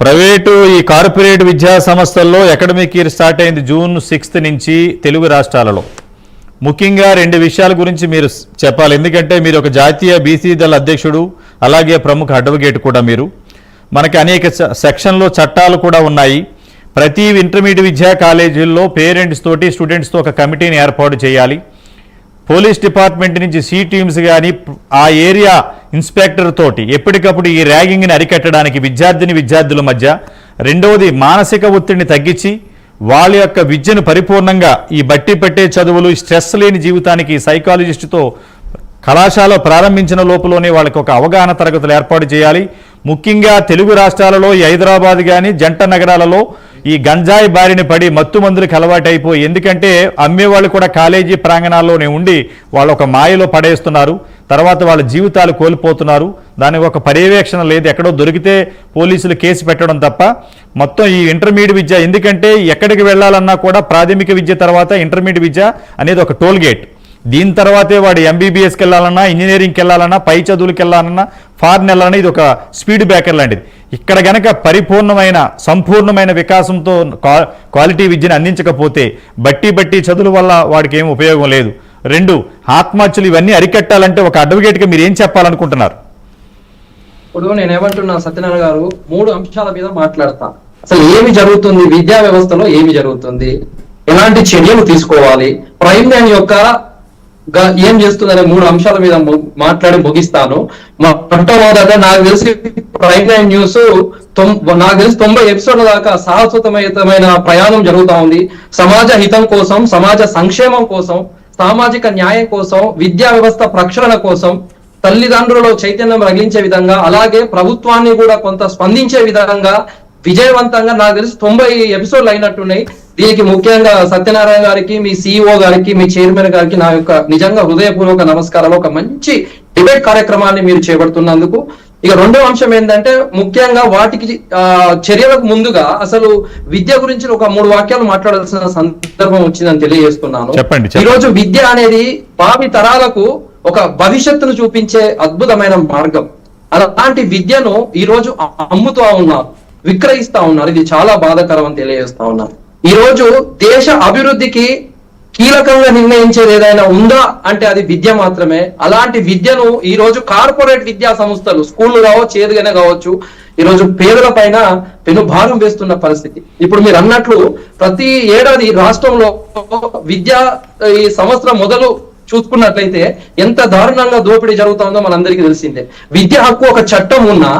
Private ఈ corporate విద్యా సంస్థల్లో అకాడమిక్ ఇయర్ స్టార్ట్ అయింది జూన్ సిక్స్త్ నుంచి తెలుగు రాష్ట్రాలలో. ముఖ్యంగా రెండు విషయాల గురించి మీరు చెప్పాలి. ఎందుకంటే మీరు ఒక జాతీయ బీసీ దళ అధ్యక్షుడు అలాగే ప్రముఖ అడ్వకేట్ కూడా మీరు. మనకి అనేక సెక్షన్లో చట్టాలు కూడా ఉన్నాయి. ప్రతి ఇంటర్మీడియట్ విద్యా కాలేజీల్లో పేరెంట్స్ తోటి స్టూడెంట్స్తో ఒక కమిటీని ఏర్పాటు చేయాలి. పోలీస్ డిపార్ట్మెంట్ నుంచి సి టీమ్స్ కానీ ఆ ఏరియా ఇన్స్పెక్టర్ తోటి ఎప్పటికప్పుడు ఈ ర్యాగింగ్ని అరికట్టడానికి విద్యార్థిని విద్యార్థుల మధ్య రెండవది మానసిక ఒత్తిడిని తగ్గించి వాళ్ళ యొక్క విద్యను పరిపూర్ణంగా ఈ బట్టి పెట్టే చదువులు స్ట్రెస్ లేని జీవితానికి సైకాలజిస్టుతో కళాశాల ప్రారంభించిన లోపలనే వాళ్ళకి ఒక అవగాహన తరగతులు ఏర్పాటు చేయాలి. ముఖ్యంగా తెలుగు రాష్ట్రాలలో ఈ హైదరాబాద్ కానీ జంట నగరాలలో ఈ గంజాయి బారిన పడి మత్తు మందులకు అలవాటైపోయి ఎందుకంటే అమ్మేవాళ్ళు కూడా కాలేజీ ప్రాంగణాల్లోనే ఉండి వాళ్ళు ఒక మాయలో పడేస్తున్నారు. తర్వాత వాళ్ళ జీవితాలు కోల్పోతున్నారు. దాని ఒక పర్యవేక్షణ లేదు. ఎక్కడో దొరికితే పోలీసులు కేసు పెట్టడం తప్ప. మొత్తం ఈ ఇంటర్మీడియట్ విద్య ఎందుకంటే ఎక్కడికి వెళ్ళాలన్నా కూడా ప్రాథమిక విద్య తర్వాత ఇంటర్మీడియట్ విద్య అనేది ఒక టోల్ గేట్. దీని తర్వాతే వాడు ఎంబీబీఎస్కి వెళ్ళాలన్నా ఇంజనీరింగ్కి వెళ్ళాలన్నా పై చదువులకు వెళ్ళాలన్నా ఫారెన్ వెళ్ళాలన్నా ఇది ఒక స్పీడ్ బ్రేకర్ లాంటిది. ఇక్కడ గనక పరిపూర్ణమైన సంపూర్ణమైన వికాసంతో క్వాలిటీ విద్యను అందించకపోతే బట్టి బట్టి చదువుల వల్ల వాడికి ఏం ఉపయోగం లేదు. రెండు ఆత్మహత్యలు ఇవన్నీ అరికట్టాలంటే ఒక అడ్వకేట్గా మీరు ఏం చెప్పాలనుకుంటున్నారు? ఇప్పుడు నేను ఏమంటున్నా సత్యనారాయణ గారు మూడు అంశాల మీద మాట్లాడతా. అసలు ఏమి జరుగుతుంది? విద్యా వ్యవస్థలో ఏమి జరుగుతుంది? ఎలాంటి చర్యలు తీసుకోవాలి? ప్రైమ్ లైన్ యొక్క ఏం చేస్తుందనే మూడు అంశాల మీద మాట్లాడి ముగిస్తాను. మొట్టమొదట నాకు తెలిసి ప్రైమ్ లైన్ న్యూస్ తొం- నాకు తెలిసి తొంభై ఎపిసోడ్ల దాకా సాహసోతమైన ప్రయాణం జరుగుతా ఉంది. సమాజ హితం కోసం సమాజ సంక్షేమం కోసం సామాజిక న్యాయం కోసం విద్యా వ్యవస్థ ప్రక్షాళన కోసం తల్లిదండ్రులలో చైతన్యం రగిలించే విధంగా అలాగే ప్రభుత్వాన్ని కూడా కొంత స్పందించే విధంగా విజయవంతంగా నాకు తెలిసి తొంభై ఎపిసోడ్లు అయినట్టున్నాయి. దీనికి ముఖ్యంగా సత్యనారాయణ గారికి మీ సిఇఓ గారికి మీ చైర్మన్ గారికి నా యొక్క నిజంగా హృదయపూర్వక నమస్కారాలు. ఒక మంచి డిబేట్ కార్యక్రమాన్ని మీరు చేపడుతున్నందుకు. ఇక రెండో అంశం ఏంటంటే ముఖ్యంగా వాటికి చర్యలకు ముందుగా అసలు విద్య గురించి ఒక మూడు వాక్యాలు మాట్లాడాల్సిన సందర్భం వచ్చిందని తెలియజేస్తున్నాను. చెప్పండి, చెప్పండి. ఈ రోజు విద్య అనేది భావి తరాలకు ఒక భవిష్యత్తును చూపించే అద్భుతమైన మార్గం. అలాంటి విద్యను ఈ రోజు అమ్ముతూ ఉన్నారు విక్రయిస్తా ఉన్నారు. ఇది చాలా బాధాకరం అని తెలియజేస్తా ఉన్నారు ఈ రోజు దేశ అభివృద్ధికి కీలకంగా నిర్ణయించేది ఏదైనా ఉందా అంటే అది విద్య మాత్రమే. అలాంటి విద్యను ఈ రోజు కార్పొరేట్ విద్యా సంస్థలు స్కూళ్ళు కావచ్చు ఏదిగానే కావచ్చు ఈ రోజు పేదల పైన పెను భారం వేస్తున్న పరిస్థితి. ఇప్పుడు మీరు అన్నట్లు ప్రతి ఏడాది రాష్ట్రంలో విద్యా ఈ సంవత్సరం మొదలు చూసుకున్నట్లయితే ఎంత దారుణంగా దోపిడీ జరుగుతుందో మనందరికీ తెలిసిందే. విద్య హక్కు ఒక చట్టం ఉన్నా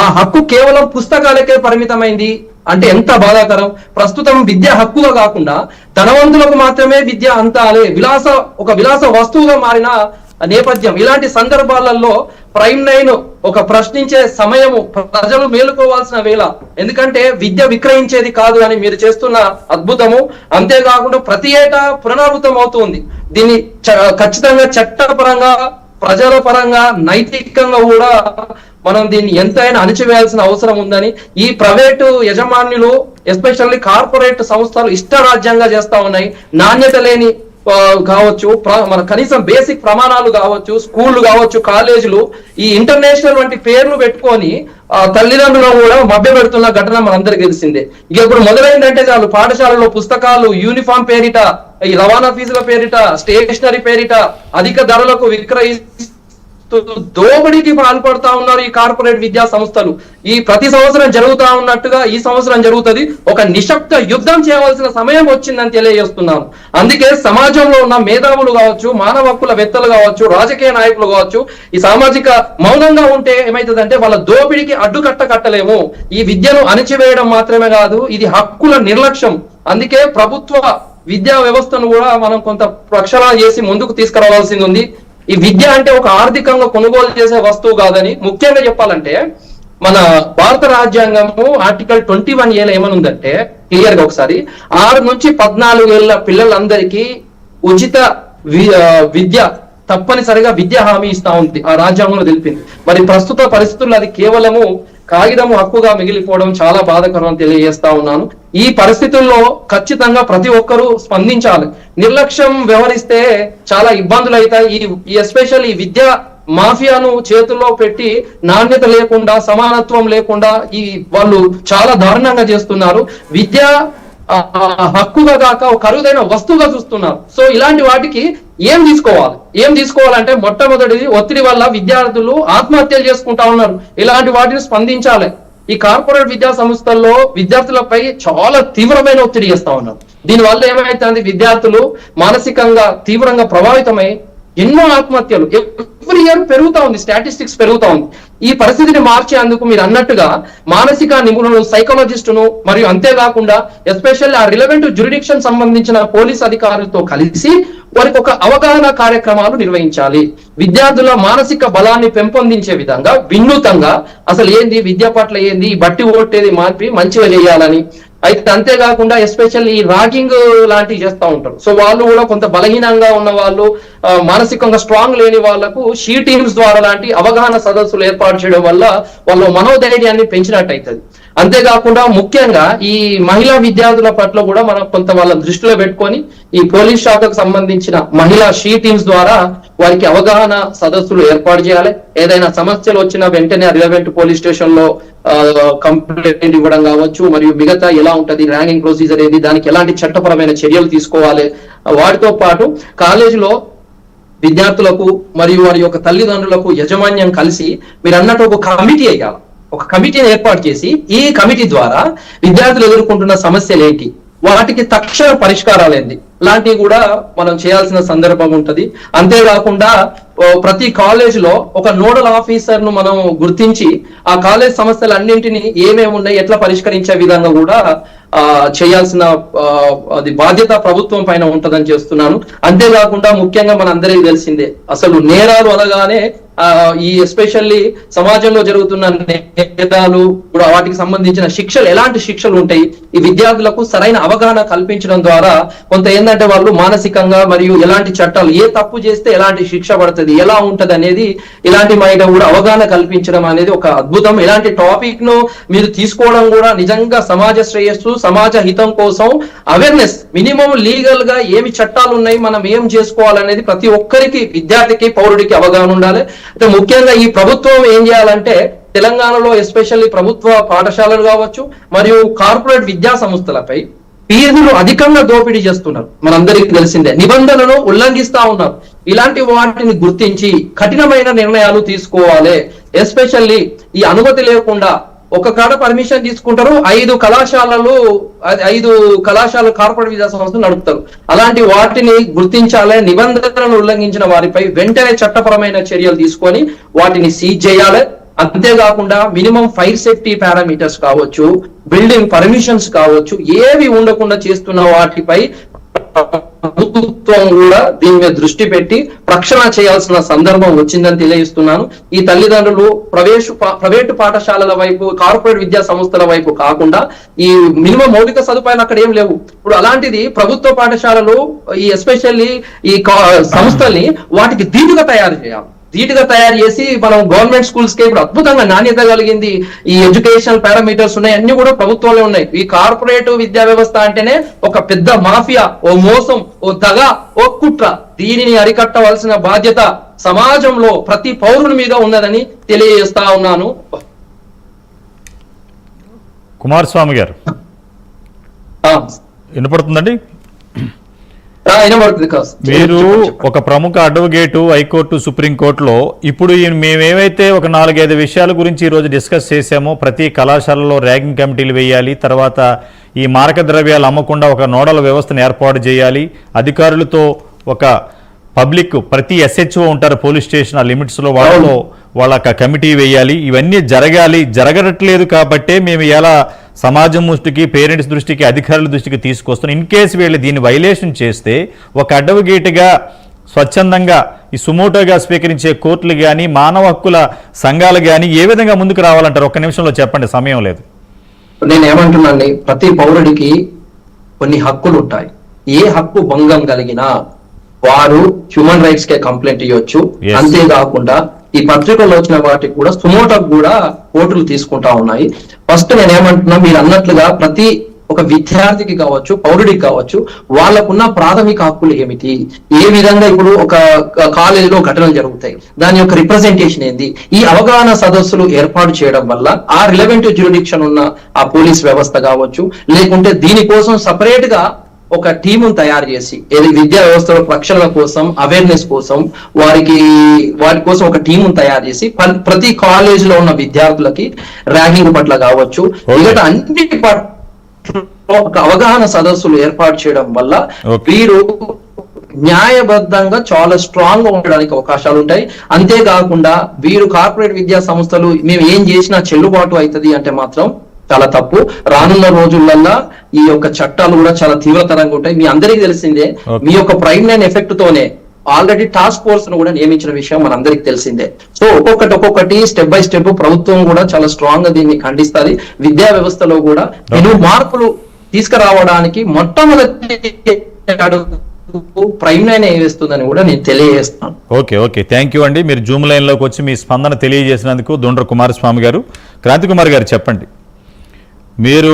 ఆ హక్కు కేవలం పుస్తకాలకే పరిమితమైంది. అంటే ఎంత బాధాకరం? ప్రస్తుతం విద్య హక్కుగా కాకుండా ధనవంతులకు మాత్రమే విద్య అంతాలే విలాస ఒక విలాస వస్తువుగా మారిన నేపథ్యం. ఇలాంటి సందర్భాలలో ప్రైమ్ నైన్ ఒక ప్రశ్నించే సమయము ప్రజలు మేలుకోవాల్సిన వేళ. ఎందుకంటే విద్య విక్రయించేది కాదు అని మీరు చేస్తున్న అద్భుతము. అంతేకాకుండా ప్రతి ఏటా పునరావృతం అవుతుంది. దీన్ని చ- ఖచ్చితంగా చట్టపరంగా ప్రజల పరంగా నైతికంగా కూడా మనం దీన్ని ఎంతైనా అణిచివేయాల్సిన అవసరం ఉందని ఈ ప్రైవేటు యజమానులు ఎస్పెషల్లీ కార్పొరేట్ సంస్థలు ఇష్టరాజ్యంగా చేస్తా ఉన్నాయి. నాణ్యత లేని కావచ్చు మన కనీసం బేసిక్ ప్రమాణాలు కావచ్చు స్కూళ్ళు కావచ్చు కాలేజీలు ఈ ఇంటర్నేషనల్ వంటి పేర్లు పెట్టుకొని తల్లిదండ్రులు కూడా మభ్య పెడుతున్న ఘటన మనందరికి తెలిసిందే. ఇక ఇప్పుడు మొదలైందంటే చాలు. పాఠశాలలో పుస్తకాలు యూనిఫామ్ పేరిట ఈ రవాణా ఫీజుల పేరిట స్టేషనరీ పేరిట అధిక ధరలకు విక్రయిస్తూ దోపిడీకి పాల్పడతా ఉన్నారు ఈ కార్పొరేట్ విద్యా సంస్థలు. ఈ ప్రతి సంవత్సరం జరుగుతా ఉన్నట్టుగా ఈ సంవత్సరం జరుగుతుంది. ఒక నిశ్శబ్ద యుద్ధం చేయవలసిన సమయం వచ్చిందని తెలియజేస్తున్నాను అందుకే సమాజంలో ఉన్న మేధావులు కావచ్చు మానవ హక్కుల వెత్తలు కావచ్చు రాజకీయ నాయకులు కావచ్చు ఈ సామాజిక మౌనంగా ఉంటే ఏమైతుందంటే వాళ్ళ దోపిడీకి అడ్డుకట్ట కట్టలేము. ఈ విద్యను అణిచివేయడం మాత్రమే కాదు ఇది హక్కుల నిర్లక్ష్యం. అందుకే ప్రభుత్వ విద్యా వ్యవస్థను కూడా మనం కొంత ప్రక్షాళన చేసి ముందుకు తీసుకురావాల్సింది ఉంది. ఈ విద్య అంటే ఒక ఆర్థికంగా కొనుగోలు చేసే వస్తువు కాదని ముఖ్యంగా చెప్పాలంటే మన భారత రాజ్యాంగము ఆర్టికల్ ట్వంటీ వన్ ఏలో ఏమనుందంటే క్లియర్గా ఒకసారి ఆరు నుంచి పద్నాలుగు ఏళ్ళ పిల్లలందరికీ ఉచిత వి- విద్య తప్పనిసరిగా విద్య హామీ ఇస్తా ఉంది. ఆ రాజ్యాంగంలో తెలిపింది. మరి ప్రస్తుత పరిస్థితుల్లో అది కేవలము కాగితం హక్కుగా మిగిలిపోవడం చాలా బాధకరం అని తెలియజేస్తా ఉన్నాను. ఈ పరిస్థితుల్లో ఖచ్చితంగా ప్రతి ఒక్కరూ స్పందించాలి. నిర్లక్ష్యం వ్యవహరిస్తే చాలా ఇబ్బందులు అవుతాయి. ఈ ఎస్పెషల్ ఈ విద్య మాఫియాను చేతుల్లో పెట్టి నాణ్యత లేకుండా సమానత్వం లేకుండా ఈ వాళ్ళు చాలా దారుణంగా చేస్తున్నారు. విద్య హక్కుగా కాక ఒక ఖరీదైన వస్తువుగా చూస్తున్నారు సో ఇలాంటి వాటికి ఏం తీసుకోవాలి? ఏం తీసుకోవాలంటే మొట్టమొదటిది ఒత్తిడి వల్ల విద్యార్థులు ఆత్మహత్యలు చేసుకుంటా ఉన్నారు. ఇలాంటి వాటిని స్పందించాలి. ఈ కార్పొరేట్ విద్యా సంస్థల్లో విద్యార్థులపై చాలా తీవ్రమైన ఒత్తిడి చేస్తా ఉన్నారు. దీని వల్ల ఏమైతుంది? విద్యార్థులు మానసికంగా తీవ్రంగా ప్రభావితమై ఎన్నో ఆత్మహత్యలు. ఎవ్రీ ఇయర్ పెరుగుతా ఉంది స్టాటిస్టిక్స్ పెరుగుతా ఉంది. ఈ పరిస్థితిని మార్చేందుకు మీరు అన్నట్టుగా మానసిక నిపుణులు సైకాలజిస్టును మరియు అంతేకాకుండా ఎస్పెషల్లీ ఆ రిలవెంట్ జ్యురిడిక్షన్ సంబంధించిన పోలీస్ అధికారులతో కలిసి వారికి ఒక అవగాహన కార్యక్రమాలు నిర్వహించాలి. విద్యార్థుల మానసిక బలాన్ని పెంపొందించే విధంగా వినూతంగా అసలు ఏంది విద్య పట్ల ఏంది బట్టి ఓట్టేది మార్పి మంచిగా చేయాలని అయితే అంతేకాకుండా ఎస్పెషల్లీ ఈ రాగింగ్ లాంటివి చేస్తూ ఉంటారు. సో వాళ్ళు కూడా కొంత బలహీనంగా ఉన్న వాళ్ళు మానసికంగా స్ట్రాంగ్ లేని వాళ్ళకు షీ టీమ్స్ ద్వారా లాంటి అవగాహన సదస్సులు ఏర్పాటు చేయడం వల్ల వాళ్ళ మనోధైర్యాన్ని పెంచినట్టు అవుతుంది అంతేకాకుండా ముఖ్యంగా ఈ మహిళా విద్యార్థుల పట్ల కూడా మనం కొంత వాళ్ళ దృష్టిలో పెట్టుకొని ఈ పోలీస్ శాఖకు సంబంధించిన మహిళా షీ టీమ్స్ ద్వారా వారికి అవగాహన సదస్సులు ఏర్పాటు చేయాలి. ఏదైనా సమస్యలు వచ్చినా వెంటనే రిలవెంట్ పోలీస్ స్టేషన్లో కంప్లైంట్ ఇవ్వడం కావచ్చు మరియు మిగతా ఎలా ఉంటది ర్యాంకింగ్ ప్రొసీజర్ ఏది దానికి ఎలాంటి చట్టపరమైన చర్యలు తీసుకోవాలి. వాటితో పాటు కాలేజీలో విద్యార్థులకు మరియు వారి యొక్క తల్లిదండ్రులకు యజమాన్యం కలిసి మీరు అన్నట్టు ఒక కమిటీ అయ్యాలి ఒక కమిటీని ఏర్పాటు చేసి ఈ కమిటీ ద్వారా విద్యార్థులు ఎదుర్కొంటున్న సమస్యలు ఏంటి? వాటికి తక్షణ పరిష్కారాలు ఏంటి? లాంటివి కూడా మనం చేయాల్సిన సందర్భం ఉంటది. అంతేకాకుండా ప్రతి కాలేజ్లో ఒక నోడల్ ఆఫీసర్ను మనం గుర్తించి ఆ కాలేజ్ సమస్యలు అన్నింటినీ ఏమేమి ఉన్నాయి ఎట్లా పరిష్కరించే విధంగా కూడా ఆ చేయాల్సిన ఆ, అది బాధ్యత ప్రభుత్వం పైన ఉంటదని చేస్తున్నాను. అంతేకాకుండా ముఖ్యంగా మన అందరికీ తెలిసిందే అసలు నేరాలు అనగానే ఈ ఎస్పెషల్లీ సమాజంలో జరుగుతున్న నేతలు కూడా వాటికి సంబంధించిన శిక్షలు ఎలాంటి శిక్షలు ఉంటాయి? ఈ విద్యార్థులకు సరైన అవగాహన కల్పించడం ద్వారా కొంత ఏంటంటే వాళ్ళు మానసికంగా మరియు ఎలాంటి చట్టాలు ఏ తప్పు చేస్తే ఎలాంటి శిక్ష పడుతుంది ఎలా ఉంటది అనేది ఇలాంటి మైన కూడా అవగాహన కల్పించడం అనేది ఒక అద్భుతం. ఇలాంటి టాపిక్ను మీరు తీసుకోవడం కూడా నిజంగా సమాజ శ్రేయస్సు సమాజ హితం కోసం అవేర్నెస్ మినిమం లీగల్గా ఏమి చట్టాలు ఉన్నాయి మనం ఏం చేసుకోవాలనేది ప్రతి ఒక్కరికి విద్యార్థికి పౌరుడికి అవగాహన ఉండాలి. అయితే ముఖ్యంగా ఈ ప్రభుత్వం ఏం చేయాలంటే తెలంగాణలో ఎస్పెషల్లీ ప్రభుత్వ పాఠశాలలు కావచ్చు మరియు కార్పొరేట్ విద్యా సంస్థలపై ఫీజులు అధికంగా దోపిడీ చేస్తున్నారు. మనందరికీ తెలిసిందే. నిబంధనలను ఉల్లంఘిస్తా ఉన్నారు. ఇలాంటి వాటిని గుర్తించి కఠినమైన నిర్ణయాలు తీసుకోవాలి. ఎస్పెషల్లీ ఈ అనుమతి లేకుండా ఒక కాడ పర్మిషన్ తీసుకుంటారు. ఐదు కళాశాలలు ఐదు కళాశాల కార్పొరేట్ విద్యా సంస్థలు నడుపుతారు. అలాంటి వాటిని గుర్తించాలి. నిబంధనలను ఉల్లంఘించిన వారిపై వెంటనే చట్టపరమైన చర్యలు తీసుకొని వాటిని సీజ్ చేయాలి. అంతేకాకుండా మినిమం ఫైర్ సేఫ్టీ పారామీటర్స్ కావచ్చు బిల్డింగ్ పర్మిషన్స్ కావచ్చు ఏవి ఉండకుండా చేస్తున్న వాటిపై ప్రభుత్వం కూడా దీని మీద దృష్టి పెట్టి రక్షణ చేయాల్సిన సందర్భం వచ్చిందని తెలియజేస్తున్నాను. ఈ తల్లిదండ్రులు ప్రవేశ ప్రైవేటు పాఠశాలల వైపు కార్పొరేట్ విద్యా సంస్థల వైపు కాకుండా ఈ మినిమం మౌలిక సదుపాయాలు అక్కడ ఏం లేవు. ఇప్పుడు అలాంటిది ప్రభుత్వ పాఠశాలలు ఈ ఎస్పెషల్లీ ఈ కా- సంస్థల్ని వాటికి దీటుగా తయారు చేయాలి. ధీటుగా తయారు చేసి మనం గవర్నమెంట్ స్కూల్స్కి ఇప్పుడు అద్భుతంగా నాణ్యత కలిగింది. ఈ ఎడ్యుకేషన్ పారామీటర్స్ ఉన్నాయి అన్ని కూడా ప్రభుత్వంలో ఉన్నాయి. ఈ కార్పొరేట్ విద్యా వ్యవస్థ అంటేనే ఒక పెద్ద మాఫియా ఓ మోసం ఓ దగ ఓ కుట్ర. దీనిని అరికట్టవలసిన బాధ్యత సమాజంలో ప్రతి పౌరుని మీద ఉన్నదని తెలియజేస్తా ఉన్నాను. కుమారస్వామి గారు. వినపడుతుందండి. మీరు. ఒక ప్రముఖ అడ్వకేటు హైకోర్టు సుప్రీంకోర్టులో ఇప్పుడు ఈ మేమేవైతే ఒక నాలుగైదు విషయాల గురించి ఈరోజు డిస్కస్ చేశామో ప్రతి కళాశాలలో ర్యాగింగ్ కమిటీలు వేయాలి తర్వాత ఈ మారక ద్రవ్యాలు అమ్మకుండా ఒక నోడల్ వ్యవస్థను ఏర్పాటు చేయాలి అధికారులతో ఒక పబ్లిక్ ప్రతి ఎస్హెచ్ఓ ఉంటారు పోలీస్ స్టేషన్ ఆ లిమిట్స్లో వాళ్ళలో వాళ్ళ కమిటీ వేయాలి ఇవన్నీ జరగాలి జరగట్లేదు కాబట్టే మేము ఎలా సమాజం దృష్టికి పేరెంట్స్ దృష్టికి అధికారుల దృష్టికి తీసుకొస్తున్నాం ఇన్ కేసు వీళ్ళు దీన్ని వైలేషన్ చేస్తే ఒక అడ్వకేట్గా స్వచ్ఛందంగా ఈ సుమోటోగా స్వీకరించే కోర్టులు కానీ మానవ హక్కుల సంఘాలు కానీ ఏ విధంగా ముందుకు రావాలంటారు? ఒక్క నిమిషంలో చెప్పండి సమయం లేదు. నేను ఏమంటున్నాను ప్రతి పౌరుడికి కొన్ని హక్కులు ఉంటాయి. ఏ హక్కు భంగం కలిగినా వారు హ్యూమన్ రైట్స్ కే కంప్లైంట్ ఇవ్వచ్చు. అంతేకాకుండా ఈ పత్రికల్లో వచ్చిన వాటికి కూడా సుమోటకు కూడా కోర్టులు తీసుకుంటా ఉన్నాయి. ఫస్ట్ నేను ఏమంటున్నా మీరు అన్నట్లుగా ప్రతి ఒక విద్యార్థికి కావచ్చు పౌరుడికి కావచ్చు వాళ్ళకున్న ప్రాథమిక హక్కులు ఏమిటి? ఏ విధంగా ఇప్పుడు ఒక కాలేజీలో ఘటనలు జరుగుతాయి? దాని యొక్క రిప్రజెంటేషన్ ఏంది? ఈ అవగాహన సదస్సులు ఏర్పాటు చేయడం వల్ల ఆ రిలవెంట్ జ్యూరిడిక్షన్ ఉన్న ఆ పోలీస్ వ్యవస్థ కావచ్చు లేకుంటే దీనికోసం సపరేట్గా ఒక టీమును తయారు చేసి ఏది విద్యా వ్యవస్థల రక్షణ కోసం అవేర్నెస్ కోసం వారికి వాటి కోసం ఒక టీమును తయారు చేసి ప్రతి కాలేజ్లో ఉన్న విద్యార్థులకి ర్యాంకింగ్ పట్ల కావచ్చు. మిగతా అన్ని ఒక అవగాహన సదస్సులు ఏర్పాటు చేయడం వల్ల. వీరు న్యాయబద్ధంగా చాలా స్ట్రాంగ్గా ఉండడానికి అవకాశాలు ఉంటాయి అంతేకాకుండా వీరు కార్పొరేట్ విద్యా సంస్థలు మేము ఏం చేసినా చెల్లుబాటు అవుతుంది అంటే మాత్రం చాలా తప్పు. రానున్న రోజులల్లా ఈ యొక్క చట్టాలు కూడా చాలా తీవ్రతరంగా ఉంటాయి. మీ అందరికీ తెలిసిందే. మీ యొక్క ప్రైమ్ లైన్ ఎఫెక్ట్ తోనే ఆల్రెడీ టాస్క్ ఫోర్స్ను కూడా నియమించిన విషయం మనందరికి తెలిసిందే. సో ఒక్కొక్కటి ఒక్కొక్కటి స్టెప్ బై స్టెప్ ప్రభుత్వం కూడా చాలా స్ట్రాంగ్గా దీన్ని ఖండిస్తుంది. విద్యా వ్యవస్థలో కూడా పెను మార్పులు తీసుకురావడానికి మొట్టమొదటి అడుగు ప్రైమ్ లైన్ వేస్తుందని కూడా నేను తెలియజేస్తాను ఓకే ఓకే. థ్యాంక్ యూ అండి. మీరు జూమ్ లైన్లోకి వచ్చి మీ స్పందన తెలియజేసినందుకు దొండ్ర కుమారస్వామి గారు. క్రాంతి కుమార్ గారు చెప్పండి. మీరు